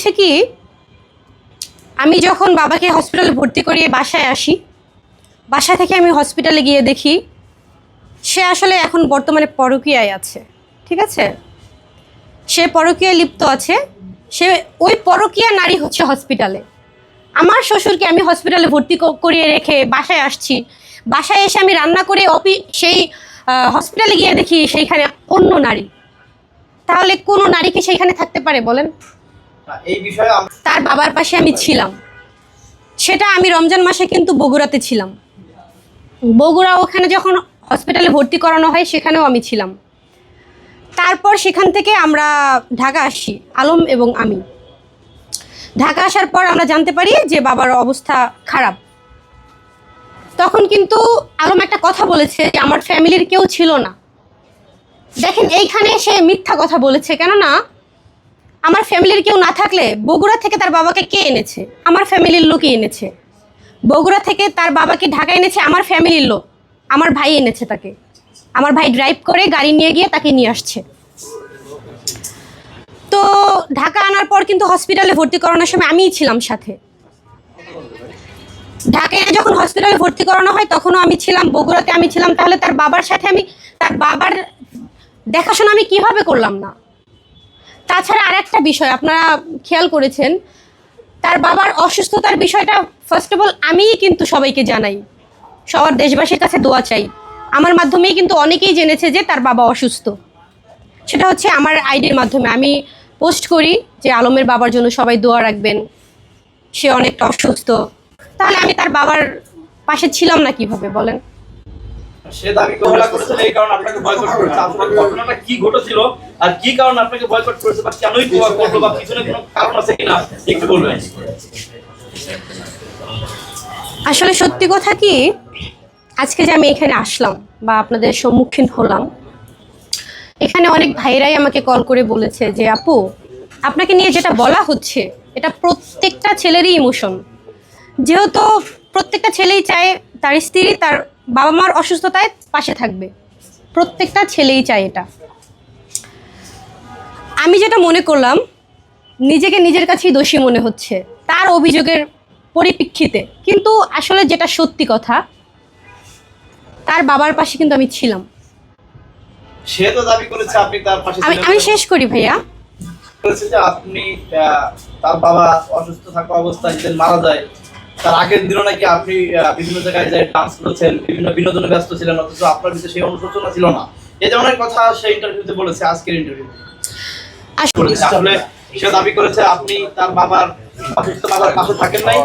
হয়েছে কি, আমি যখন বাবাকে হসপিটালে ভর্তি করিয়ে বাসায় আসি, বাসা থেকে আমি হসপিটালে গিয়ে দেখি, সে আসলে এখন বর্তমানে পরকীয়ায় আছে, ঠিক আছে? সে পরকীয়ায় লিপ্ত আছে, সে ওই পরকীয়া নারী হচ্ছে হসপিটালে আমার শ্বশুরকে আমি হসপিটালে ভর্তি করিয়ে রেখে বাসায় আসছি, বাসায় এসে আমি রান্না করে অপি সেই হসপিটালে গিয়ে দেখি সেইখানে অন্য নারী। তাহলে কোনো নারী কি সেইখানে থাকতে পারে বলেন? তার বাবার পাশে আমি ছিলাম। সেটা আমি রমজান মাসে কিন্তু বগুড়াতে ছিলাম। বগুড়া ওখানে যখন হসপিটালে ভর্তি করানো হয়, সেখানেও আমি ছিলাম। তারপর সেখান থেকে আমরা ঢাকা আসি, আলম এবং আমি। ঢাকা আসার পর আমরা জানতে পারি যে বাবার অবস্থা খারাপ। তখন কিন্তু আলম একটা কথা বলেছে যে আমার ফ্যামিলির কেউ ছিল না। দেখেন, এইখানে সে মিথ্যা কথা বলেছে। কেননা আমার ফ্যামিলির কেউ না থাকলে বগুড়া থেকে তার বাবাকে কে এনেছে? আমার ফ্যামিলির লোকই এনেছে। বগুড়া থেকে তার বাবাকে ঢাকা এনেছে আমার ফ্যামিলির লোক। আমার ভাই এনেছে তাকে। আমার ভাই ড্রাইভ করে গাড়ি নিয়ে গিয়ে তাকে নিয়ে আসছে। তো ঢাকা আনার পর কিন্তু হসপিটালে ভর্তি করানোর সময় আমিই ছিলাম সাথে। ঢাকায় যখন হসপিটালে ভর্তি করানো হয়, তখনও আমি ছিলাম, বগুড়াতে আমি ছিলাম। তাহলে তার বাবার সাথে আমি, তার বাবার দেখাশোনা আমি কীভাবে করলাম না? তাছাড়া আর একটা বিষয়, আপনারা খেয়াল করেছেন, তার বাবার অসুস্থতার বিষয়টা ফার্স্ট অফ অল আমিই কিন্তু সবাইকে জানাই। সবার দেশবাসীর কাছে দোয়া চাই। আমার মাধ্যমেই কিন্তু অনেকেই জেনেছে যে তার বাবা অসুস্থ। সেটা হচ্ছে আমার আইডির মাধ্যমে। আমি পোস্ট করি যে আলমের বাবার জন্য সবাই দোয়া রাখবেন। সে অনেকটা অসুস্থ। তাহলে আমি তার বাবার পাশে ছিলাম না কীভাবে, বলেন? সে দাবি করেছিল এই কারণে আপনাকে বয়কট করেছে। আসলে ঘটনাটা কি ঘটেছিল আর কি কারণে আপনাকে বয়কট করেছে বা কেনই করল বা পিছনে কোনো কারণ আছে কিনা একটু বলবেন। আসলে সত্যি কথা কি আজকে যে আমি এখানে আসলাম বা আপনাদের সম্মুখীন হলাম এখানে অনেক ভাইরাই আমাকে কল করে বলেছে যে আপু আপনাকে নিয়ে যেটা বলা হচ্ছে এটা প্রত্যেকটা ছেলেরই ইমোশন যেহেতু প্রত্যেকটা ছেলেই চায় তার স্ত্রী তার বাবা মার অসুস্থতায় পাশে থাকবে। প্রত্যেকটা ছেলেই চায় এটা। আমি যেটা মনে করলাম নিজেকে নিজের কাছেই দোষী মনে হচ্ছে তার অভিযোগের পরিপ্রেক্ষিতে। কিন্তু আসলে যেটা সত্যি কথা তার বাবার পাশে কিন্তু আমি ছিলাম। সে তো দাবি করেছে আপনি তার পাশে আমি আমি শেষ করি ভাইয়া। করেছে যে আপনি তার বাবা অসুস্থ থাকা অবস্থায় মারা যায় তার আগের দিনও নাকি আপনি বিভিন্ন জায়গায় যায় ডান্স করেছেন বিভিন্ন বিনোদনে ব্যস্ত ছিলেন অথচ আপনার ভিতরে সেই অনুশোচনা ছিল না। এই ধরনের কথা সেই ইন্টারভিউতে বলেছে আজকের ইন্টারভিউ আসলে সে দাবি করেছে আপনি তার বাবার অসুস্থ বাবার পাশে থাকেন নাই।